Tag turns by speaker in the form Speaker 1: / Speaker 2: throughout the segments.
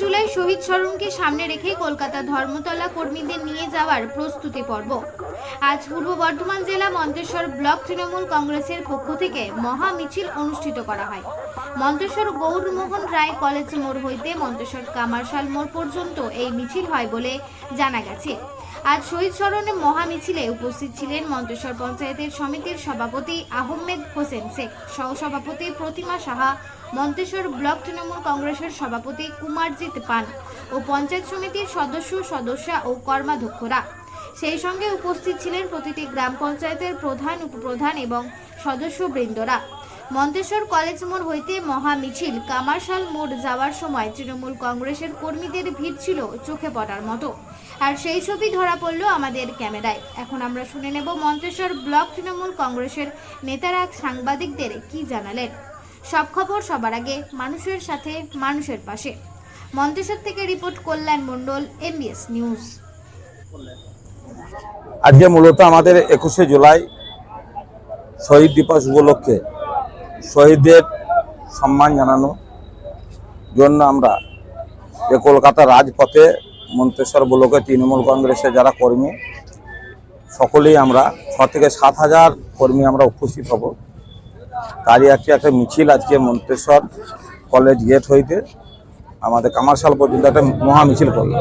Speaker 1: জুলাই শহীদ স্মরণকে সামনে রেখে কলকাতা ধর্মতলা কর্মীদের নিয়ে যাওয়ার প্রস্তুতি পর্ব। আজ পূর্ব বর্ধমান জেলা মন্তেশ্বর ব্লক তৃণমূল কংগ্রেসের পক্ষ থেকে মহা মিছিল অনুষ্ঠিত করা হয়। মন্তেশ্বর গৌরমোহন রায় কলেজ মোড় হইতে মন্তেশ্বর কামারশাল মোড় পর্যন্ত এই মিছিল হয় বলে জানা গেছে। আজ শহীদ স্মরণে মহা মিছিলে উপস্থিত ছিলেন মন্তেশ্বর পঞ্চায়েতের সমিতির সভাপতি আহমেদ হোসেন শেখ, সহসভাপতি প্রতিমা সাহা, মন্তেশ্বর ব্লক তৃণমূল কংগ্রেসের সভাপতি কুমারজিৎ পান ও পঞ্চায়েত সমিতির সদস্য, সদস্যা ও কর্মাধ্যক্ষরা। সেই সঙ্গে উপস্থিত ছিলেন প্রতিটি গ্রাম পঞ্চায়েতের প্রধান, উপপ্রধান এবং সদস্যবৃন্দরা। মন্তেশ্বর কলেজ মোড় হইতে মহা মিছিল। কামারশাল মোড় যাওয়ার সময় তৃণমূল কংগ্রেসের কর্মীদের ভিড় ছিল চোখে পড়ার মতো। আর সেই ছবি ধরা পড়ল আমাদের ক্যামেরায়। এখন আমরা শুনে নেব মন্তেশ্বর ব্লক তৃণমূল কংগ্রেসের নেতারা সাংবাদিকদের কি জানালেন। সব খবর সবার আগে মানুষের সাথে, মানুষের পাশে। মন্তেশ্বর থেকে report Kalyan Mondal, MBS news.
Speaker 2: আজকে মূলত আমাদের একুশে জুলাই শহীদ দিবস উপলক্ষে শহীদদের সম্মান জানানো জন্য আমরা যে কলকাতা রাজপথে মন্তেশ্বর ব্লকে তৃণমূল কংগ্রেসের যারা কর্মী, সকলেই আমরা ছ থেকে সাত হাজার কর্মী আমরা উপস্থিত হব। তারই একটি একটা মিছিল আজকে মন্তেশ্বর কলেজ গেট হইতে আমাদের কামারশাল পর্যন্ত একটা মহা মিছিল করল।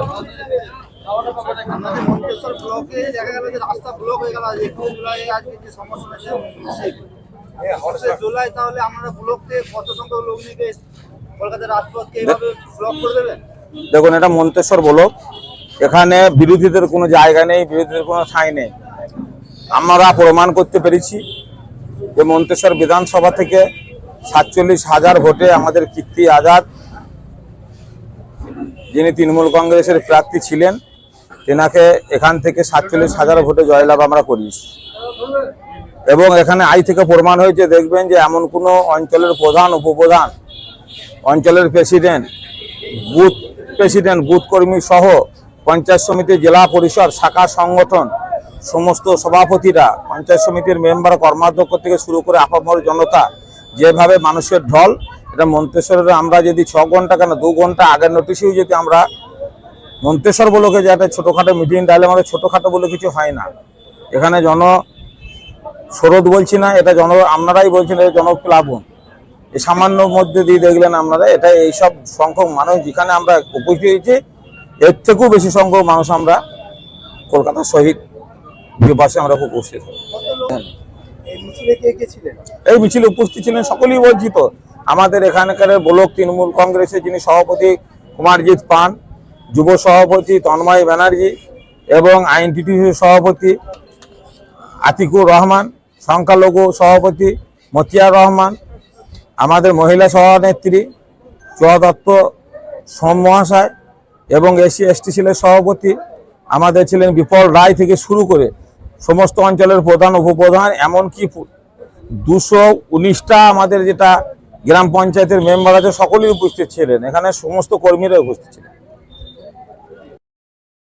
Speaker 3: রাস্তা ব্লক হয়ে গেল জুলাই আজকে যে সমস্যা হয়েছে একুশে জুলাই তাহলে আপনারা ব্লককে কত সংখ্যক লোক নিয়ে কলকাতার রাজপথকে এইভাবে ব্লক করে দেবেন?
Speaker 2: দেখুন এটা মন্তেশ্বর ব্লক। এখানে বিরোধীদের কোনো জায়গা নেই বিরোধীদের কোনো ঠাঁই নেই। আমরা প্রমাণ করতে পেরেছি যে মন্তেশ্বর বিধানসভা থেকে সাতচল্লিশ হাজার ভোটে আমাদের কীর্তি আজাদ যিনি তৃণমূল কংগ্রেসের প্রার্থী ছিলেন তেনাকে এখান থেকে সাতচল্লিশ হাজার ভোটে জয়লাভ আমরা করিয়েছি। এবং এখানে আই থেকে প্রমাণ হয়েছে, দেখবেন যে এমন কোনো অঞ্চলের প্রধান, উপপ্রধান অঞ্চলের প্রেসিডেন্ট বুথ প্রেসিডেন্ট বুথ কর্মী সহ পঞ্চায়েত সমিতি, জেলা পরিষদ, শাখা সংগঠন, সমস্ত সভাপতিরা, পঞ্চায়েত সমিতির মেম্বার কর্মাধ্যক্ষ থেকে শুরু করে আপামর জনতা, যেভাবে মানুষের ঢল, এটা মন্তেশ্বরের আমরা যদি ছ ঘণ্টা কেন, দু ঘণ্টা আগের নোটিশেও যদি আমরা মন্তেশ্বর বলোকে যে একটা ছোটোখাটো মিটিং ডালে আমাদের ছোটোখাটো বলে কিছু হয় না। এখানে জন স্রোত বলছি না এটা জন আপনারাই বলছেন এটা জনপ্লাবন এই সামান্য মধ্যে দিয়ে দেখলেন আপনারা এটা এইসব সংখ্যক মানুষ যেখানে আমরা উপস্থিত হয়েছি এর থেকেও বেশি সংখ্যক মানুষ আমরা কলকাতা শহীদ দিবসে আমরা উপস্থিত। হই
Speaker 3: এই মিছিলে
Speaker 2: উপস্থিত ছিলেন সকলেই বঞ্চিত। আমাদের এখানকার ব্লক তৃণমূল কংগ্রেসের যিনি সভাপতি কুমারজিৎ পান যুব সভাপতি তন্ময় ব্যানার্জি এবং আইনটিটিউসির সভাপতি আতিকুর রহমান সংখ্যালঘু সভাপতি মতিয়ার রহমান, আমাদের মহিলা সভানেত্রী চুয়া দত্ত সোম মহাশয় এবং এসসি এসটি ছিলেন সভাপতি আমাদের ছিলেন বিপল রায় থেকে শুরু করে সমস্ত অঞ্চলের প্রধান, উপপ্রধান, এমনকি দুশো উনিশটা আমাদের যেটা গ্রাম পঞ্চায়েতের মেম্বার আছে, সকলেই উপস্থিত ছিলেন। এখানে সমস্ত কর্মীরা উপস্থিত ছিলেন।